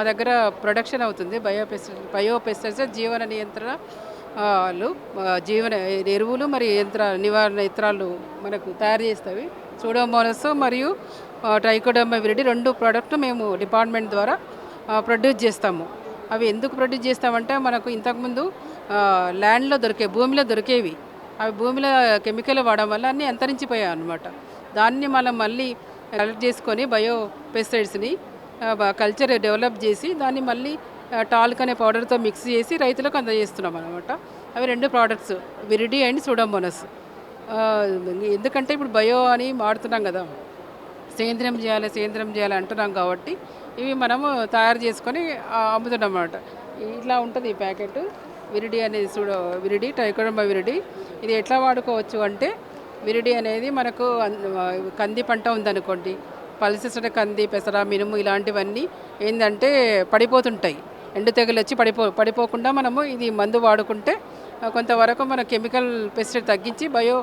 మా దగ్గర ప్రొడక్షన్ అవుతుంది. బయోపెస్టి బయోపెస్టిసైడ్స్ జీవన నియంత్రణ లు జీవన ఎరువులు మరియు యంత్ర నివారణ యంత్రాలు మనకు తయారు చేస్తాయి. సూడోమోనస్ మరియు ట్రైకోడర్మా విరిడి రెండు ప్రోడక్ట్ మేము డిపార్ట్మెంట్ ద్వారా ప్రొడ్యూస్ చేస్తాము. అవి ఎందుకు ప్రొడ్యూస్ చేస్తామంటే మనకు ఇంతకుముందు ల్యాండ్లో దొరికే భూమిలో దొరికేవి. అవి భూమిలో కెమికల్ వాడడం వల్ల అన్నీ అంతరించిపోయాయి అనమాట దాన్ని మనం మళ్ళీ కలెక్ట్ చేసుకొని బయో పెస్టిసైడ్స్ని కల్చర్ డెవలప్ చేసి దాన్ని మళ్ళీ టాల్క్ అనే పౌడర్తో మిక్స్ చేసి రైతులకు అందజేస్తున్నాం అనమాట అవి రెండు ప్రోడక్ట్స్ విరిడి అండ్ సూడోమోనస్. ఎందుకంటే ఇప్పుడు బయో అని మాడుతున్నాం కదా సేంద్రియం చేయాలి సేంద్రియం చేయాలి అంటున్నాం కాబట్టి ఇవి మనము తయారు చేసుకొని అమ్ముతున్నాం అన్నమాట. ఇట్లా ఉంటుంది ఈ ప్యాకెట్ విరిడి అనేది చూడ విరిడి టైకోడమ్మ విరిడి. ఇది ఎట్లా వాడుకోవచ్చు అంటే విరిడి అనేది మనకు కంది పంట ఉందనుకోండి పల్సెసడ కంది పెసర మినుము ఇలాంటివన్నీ ఏంటంటే పడిపోతుంటాయి. ఎండు తెగులు వచ్చి పడిపో పడిపోకుండా మనము ఇది మందు వాడుకుంటే కొంతవరకు మన కెమికల్ పెస్టిసైడ్ తగ్గించి బయో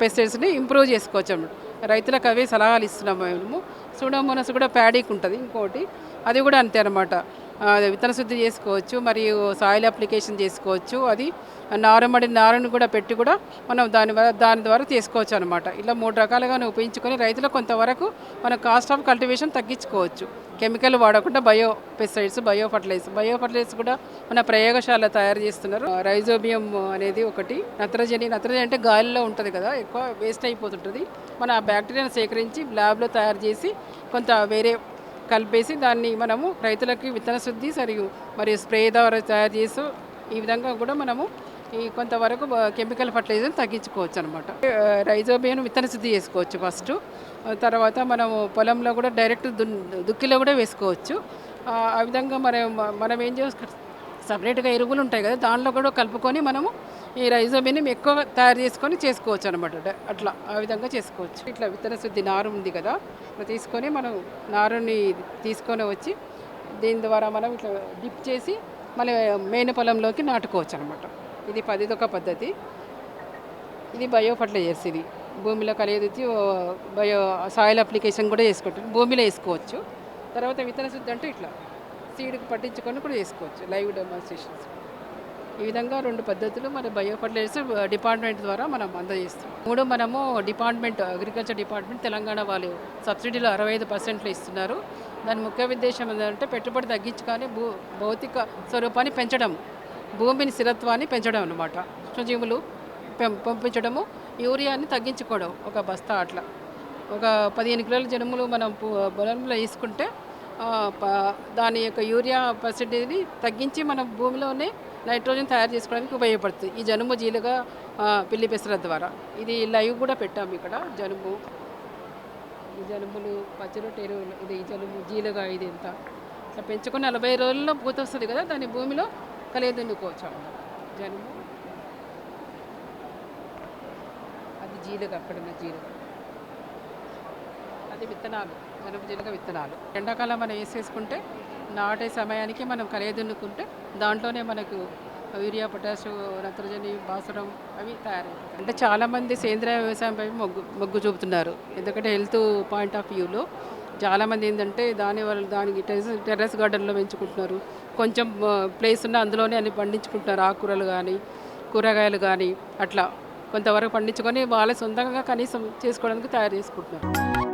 పెస్టిసైడ్స్ని ఇంప్రూవ్ చేసుకోవచ్చు అన్నమాట. రైతులకు అవే సలహాలు ఇస్తున్నాము మేము. సూడోమోనస్ కూడా ప్యాడీకి ఉంటుంది ఇంకోటి. అది కూడా అంతే అనమాట విత్తన శుద్ధి చేసుకోవచ్చు మరియు సాయిల్ అప్లికేషన్ చేసుకోవచ్చు. అది నారుమడి నారను కూడా పెట్టి కూడా మనం దాని దాని ద్వారా చేసుకోవచ్చు అనమాట ఇలా మూడు రకాలుగా ఉపయోగించుకొని రైతులకు కొంతవరకు మన కాస్ట్ ఆఫ్ కల్టివేషన్ తగ్గించుకోవచ్చు. కెమికల్ వాడకుండా bio pesticides bio fertilisers bio fertilisers కూడా మన ప్రయోగశాల తయారు చేస్తున్నారు. రైజోబియం అనేది ఒకటి. నత్రజని నత్రజని అంటే గాలిలో ఉంటుంది కదా ఎక్కువ వేస్ట్ అయిపోతుంటుంది. మన ఆ బ్యాక్టీరియాను సేకరించి ల్యాబ్లో తయారు చేసి కొంత వేరే కలిపేసి దాన్ని మనము రైతులకి విత్తన శుద్ధి మరియు మరియు స్ప్రే ద్వారా తయారు చేసి ఈ విధంగా కూడా మనము ఈ కొంతవరకు కెమికల్ ఫర్టిలైజర్ తగ్గించుకోవచ్చు అనమాట రైజోబియం విత్తన శుద్ధి చేసుకోవచ్చు ఫస్ట్. తర్వాత మనము పొలంలో కూడా డైరెక్ట్ దున్ దుక్కిలో కూడా వేసుకోవచ్చు. ఆ ఆ విధంగా మనం మనం ఏం చేసుకో సపరేట్గా ఎరువులు ఉంటాయి కదా దానిలో కూడా కలుపుకొని మనము ఈ రైజోబిని ఎక్కువ తయారు చేసుకొని చేసుకోవచ్చు అనమాట అట్లా ఆ విధంగా చేసుకోవచ్చు. ఇట్లా విత్తన శుద్ధి నారు ఉంది కదా తీసుకొని మనం నారుని తీసుకొని వచ్చి దీని ద్వారా మనం ఇట్లా డిప్ చేసి మళ్ళీ మెయిన్ పొలంలోకి నాటుకోవచ్చు అనమాట ఇది పదిదొక పద్ధతి. ఇది బయో ఫర్టిలైజర్స్ ఇది భూమిలో కలియదిచ్చి బయో సాయిల్ అప్లికేషన్ కూడా చేసుకుంటారు భూమిలో వేసుకోవచ్చు. తర్వాత విత్తన శుద్ధి అంటే ఇట్లా సీడ్కి పట్టించుకొని కూడా చేసుకోవచ్చు లైవ్ డెమాన్స్ట్రేషన్స్. ఈ విధంగా రెండు పద్ధతులు మన బయో ఫర్టిలైజర్స్ డిపార్ట్మెంట్ ద్వారా మనం అందజేస్తాం. మూడు మనము డిపార్ట్మెంట్ అగ్రికల్చర్ డిపార్ట్మెంట్ తెలంగాణ వాళ్ళు సబ్సిడీలో అరవై ఐదు పర్సెంట్లు ఇస్తున్నారు. దాని ముఖ్య ఉద్దేశం ఏంటంటే పెట్టుబడి తగ్గించుకొని భూ భౌతిక స్వరూపాన్ని పెంచడం భూమిని స్థిరత్వాన్ని పెంచడం అనమాట సూక్ష్మజీవులు పంపించడము యూరియాని తగ్గించుకోవడం ఒక బస్తా అట్లా. ఒక పదిహేను కిలోల జనుములు మనం పొలంలో వేసుకుంటే ప- దాని యొక్క యూరియా పర్సెంటేజ్ని తగ్గించి మన భూమిలోనే నైట్రోజన్ తయారు చేసుకోవడానికి ఉపయోగపడుతుంది. ఈ జనుము జీలుగా పిల్లి పెసర ద్వారా. ఇది లైవ్ కూడా పెట్టాము ఇక్కడ జనుము. ఈ జనుములు పచ్చిరొట్టెలు ఇది ఈ జనుము జీలుగా ఇది ఎంత ఇట్లా పెంచుకొని నలభై రోజుల్లో పూత వస్తుంది కదా దాన్ని భూమిలో కలియదున్నుకోవచ్చు అన్నమాట. జనుము. అది జీలుగ అక్కడున్న జీలుగ. అది విత్తనాలు జనుము జీలుగ విత్తనాలు. ఎండాకాలం మనం వేసేసుకుంటే నాటే సమయానికి మనం కలియదున్నుకుంటే దాంట్లోనే మనకు యూరియా పొటాషు నత్రజని బాసరం అవి తయారవుతాయి. అంటే చాలామంది సేంద్రియ వ్యవసాయంపై మొగ్గు మొగ్గు చూపుతున్నారు. ఎందుకంటే హెల్త్ పాయింట్ ఆఫ్ వ్యూలో చాలామంది ఏంటంటే దాని వల్ల దానికి టెర్రస్ టెర్రస్ గార్డెన్లో పెంచుకుంటున్నారు. కొంచెం ప్లేస్ ఉన్న అందులోనే అన్ని పండించుకుంటున్నారు. ఆకుకూరలు కానీ కూరగాయలు కానీ అట్లా కొంతవరకు పండించుకొని వాళ్ళ సొంతంగా కనీసం చేసుకోవడానికి తయారు చేసుకుంటున్నారు.